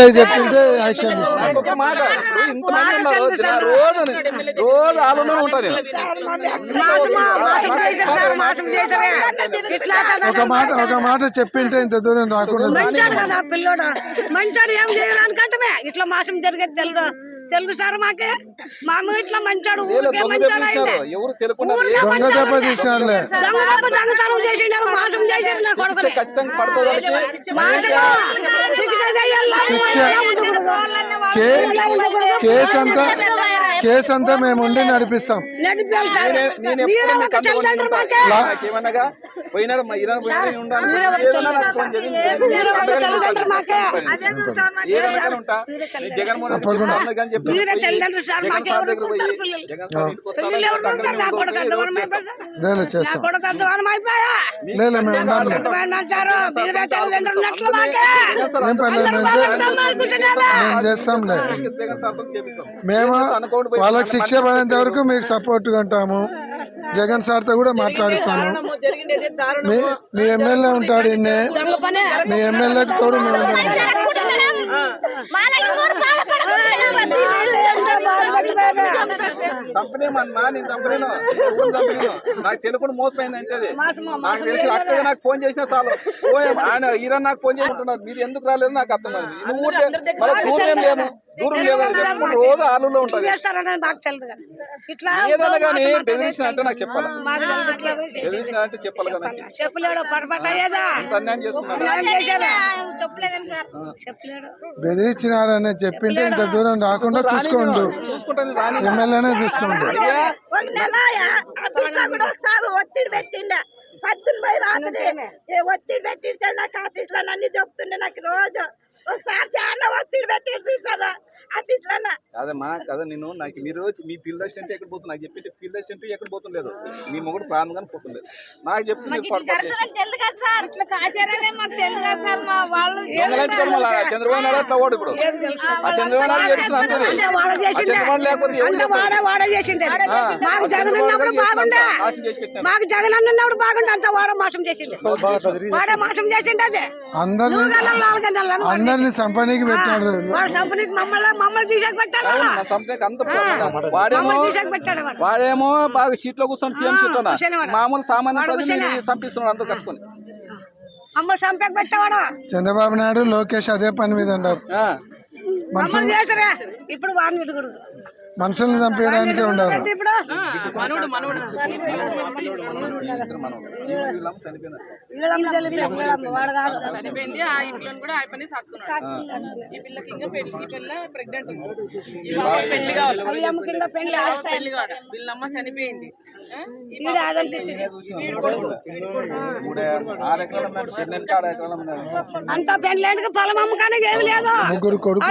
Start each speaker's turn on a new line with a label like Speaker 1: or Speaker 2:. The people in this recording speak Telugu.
Speaker 1: ఎమ్మెల్యే చెప్తుంటే యాక్షన్
Speaker 2: ఒక మాట. ఇంతమంది ఉన్నారు రోజు రోజు
Speaker 1: ఒక మాట ఒక మాట చెప్పింటే ఇంత దూరం రాకుండా
Speaker 3: మంచాడు కదా పిల్లోడు. మంచాడు ఏం చేయడానికంటే ఇట్లా మాసం జరిగేది తెలుగు తెలుగు సార్ మాకే? మా అమ్మ ఇట్లా మంచాడు ఊరికే మంచాడు అయింది దొంగతనం చేసిండు మాసం చేసిండు నా కొడుకుని. శిక్ష.
Speaker 1: కే కేసు అంతా కేసు అంతా మేము ఉండి నడిపిస్తాం. చేస్తాంలే. మేము వాళ్ళకి శిక్ష పడేంత వరకు మీకు సపోర్ట్ ఉంటాము. జగన్ సార్తో కూడా మాట్లాడిస్తాము. మీ మీ ఎమ్మెల్యే ఉంటాడు ఇన్నే. మీ ఎమ్మెల్యేకి తోడు మేము
Speaker 2: చంపనేమన్నా నేను చంపలేను ఊరు చంపలేను నాకు తెలియకుండా మోసమైంది అంటే అది నాకు తెలిసి అక్కగా నాకు ఫోన్ చేసినా చాలు. ఓ ఆయన ఈరన్ నాకు ఫోన్ చేసుకుంటున్నారు మీరు ఎందుకు రాలేదు నాకు అర్థం కాదు నువ్వు మళ్ళీ దూరం లేము దూరం లేదు ఎప్పుడు రోజు ఆలులో ఉంటుంది ఏదైనా కానీ బెదిరించిన అంటే నాకు చెప్పాలి. అంటే చెప్పాలి కదా.
Speaker 3: చెప్పలేడు
Speaker 2: అన్యాయం
Speaker 1: బెదిరించినారని చెప్పింటే ఇంత దూరం రాకుండా చూసుకోండు. ఎమ్మెల్యేనే చూసుకోండు.
Speaker 4: ఒక నెల ఆ పిల్ల కూడా ఒకసారి ఒత్తిడి పెట్టిండే. పద్దెనిమిది పోయి రాత్రి ఏ ఒత్తిడి పెట్టించాడు నాకు ఆఫీస్లో నన్ను చెప్తుండే నాకు రోజు. ఒకసారి చాలా ఒత్తిడి పెట్టించారు ఆఫీస్లో
Speaker 2: అదమ్మా కదా నేను నాకు మీరు మీ ఫీల్డ్ అసిస్టెంట్ ఎక్కడ పోతుంది? నాకు చెప్పి ఫీల్డ్ అసిస్టెంట్ ఎక్కడ పోతుండలేదు మీ మొగుడు ప్రాణంగానే పోతుండలేదు నాకు చెప్పి
Speaker 3: మా
Speaker 2: చంద్రబాబు నాయుడు అట్లా ఓడు ఇప్పుడు. ఆ చంద్రబాబు నాయుడు
Speaker 3: వాడ
Speaker 2: చంద్రబాబు లేకపోతే
Speaker 3: వాడ వాడ మాకు జగన్ ఉన్నప్పుడు బాగుండే అంత వాడ మోసం చేసిండే. వాడ మోసం చేసిండే అదే.
Speaker 1: అందరినీ చంపనీకి పెట్టాడు.
Speaker 3: వాడు సంపనికి మమ్మల్ని మమ్మల్ని తీసాక పెట్టాడు. వాడు.
Speaker 2: నా అంత. వాడేమో బాగా సీట్లో కూర్చొని సీఎం సీట్ లోన.
Speaker 3: కూర్చొనేవాడు.
Speaker 2: మామూలు సామాన్య ప్రజలు. చంపిస్తున్నాడు అంతా కట్టుకొని.
Speaker 1: చంద్రబాబు నాయుడు లోకేష్ అదే పని మీద ఉన్నారు
Speaker 3: ఇప్పుడు వాడిని
Speaker 1: మనుషుల్ని చంపేయడానికే.
Speaker 2: వీళ్ళమ్మ
Speaker 3: కాదు
Speaker 5: చనిపోయింది.
Speaker 3: అంతా పెళ్ళేందుకు పొలం అమ్మకానికి ఏమి లేదు.
Speaker 1: ముగ్గురు కొడుకు